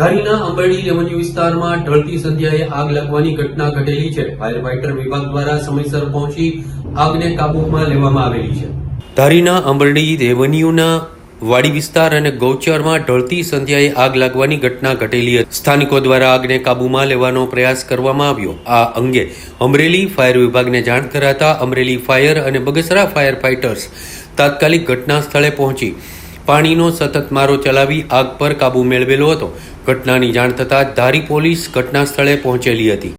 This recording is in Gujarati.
ધારીના અંબરડી રેવન્યુ વિસ્તારમાં ઢળતી સંધ્યાએ આગ લાગવાની ઘટના ઘટેલી છે. ફાયર ફાઇટર વિભાગ દ્વારા સમયસર પહોંચી આગને કાબૂમાં લેવામાં આવેલી છે. ધારીના અંબરડી રેવન્યુના વાડી વિસ્તાર અને ગૌચરમાં ઢળતી સંધ્યાએ આગ લાગવાની ઘટના ઘટેલી હતી. સ્થાનિકો દ્વારા આગને કાબૂમાં લેવાનો પ્રયાસ કરવામાં આવ્યો. આ અંગે અમરેલી ફાયર વિભાગને જાણ કરાતા અમરેલી ફાયર અને બગસરા ફાયર ફાઇટર્સ તાત્કાલિક ઘટના સ્થળે પહોંચી પાણીનો સતત મારો ચલાવી આગ પર કાબૂ મેળવેલો હતો. ઘટનાની જાણ થતાં ધારી પોલીસ ઘટના સ્થળે પહોંચેલી હતી.